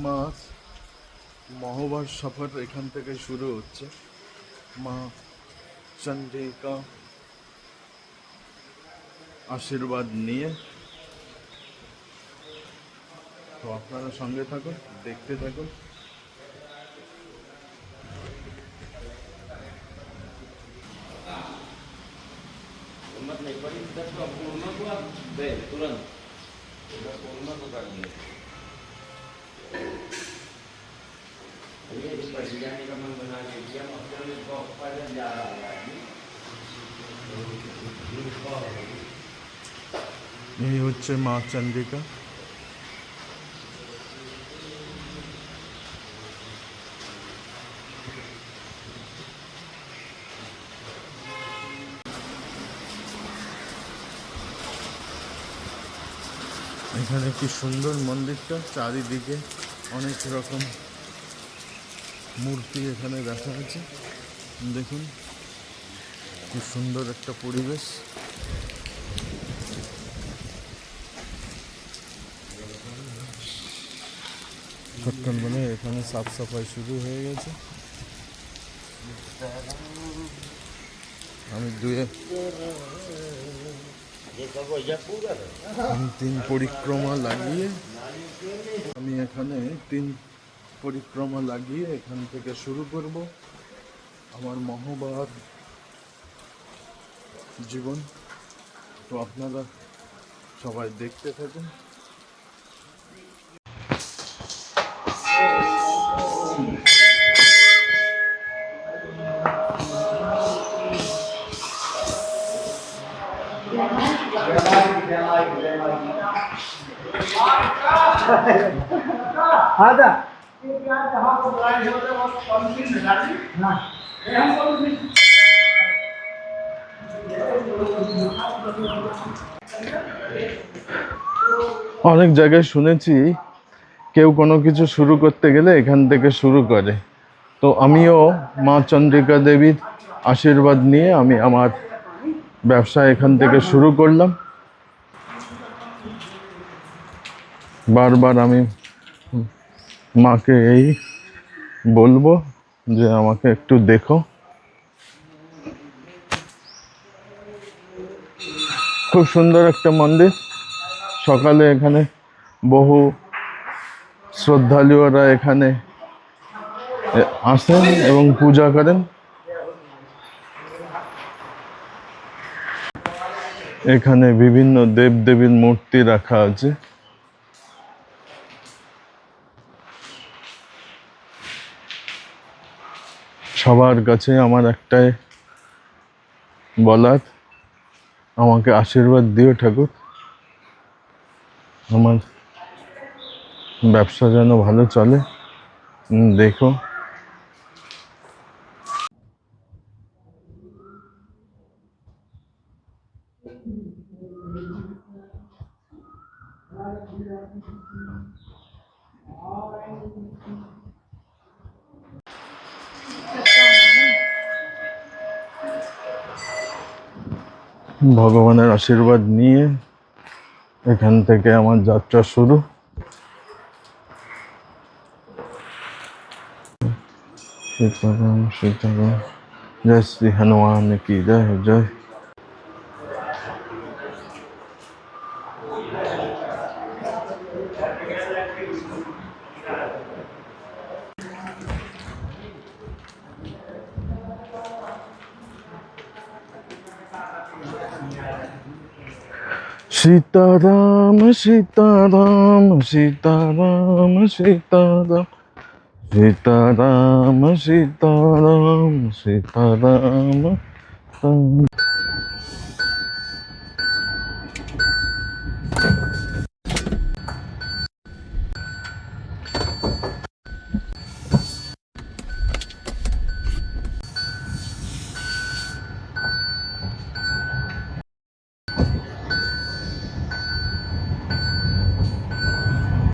মা মহবার সফর এখান থেকে শুরু হচ্ছে মা চন্দ্রিকা আশীর্বাদ নিয়ে তো আপনারা সঙ্গে থাকুন দেখতে থাকুন हिम्मत Jadi di persidangan ini kami menanya dia mengkali kok pada darah lagi. ये उच्च माँ चंडिका এখানে কি সুন্দর মন্দিরটা? চারিদিকে অনেক রকম মূর্তি এখানে দেখা আছে। দেখুন, কি সুন্দর একটা পরিবেশ। সকাল মানে এখানে সাফ সাফাই শুরু হয়ে গেছে। আমি দুয়ে তিন পরিক্রমা লাগিয়ে, আমি এখানে তিন পরিক্রমা লাগিয়ে এখান থেকে শুরু করব। আমার মহবার জীবন। তো আপনারা সবাই দেখতে থাকুন। हाँ অনেক জায়গায় শুনেছি কেউ কোনো কিছু শুরু করতে গেলে এখান থেকে শুরু করে। তো আমিও মা চন্দ্রিকা দেবীর আশীর্বাদ নিয়ে আমি আমার ব্যবসা এখান থেকে শুরু করলাম। বারবার আমি মাকে এই বলব যে আমাকে একটু দেখো। খুব সুন্দর একটা মন্দির। সকালে এখানে বহু শ্রদ্ধালুরা এখানে আসেন এবং পূজা করেন। এখানে বিভিন্ন দেবদেবীর মূর্তি রাখা আছে। সবার কাছে আমার একটাই বলার, আমাকে আশীর্বাদ দিও ঠাকুর। আমার ব্যবসা যেন ভালো চলে। দেখো। ভগবানের আশীর্বাদ নিয়ে এখান থেকে আমার যাত্রা শুরু। সীতারাম জয় শ্রী হনুমান কি, জয় জয়। சீதாராம சீதாராம சீதாராம சீதாராம் சீதாராம சீதாராம சீதாராம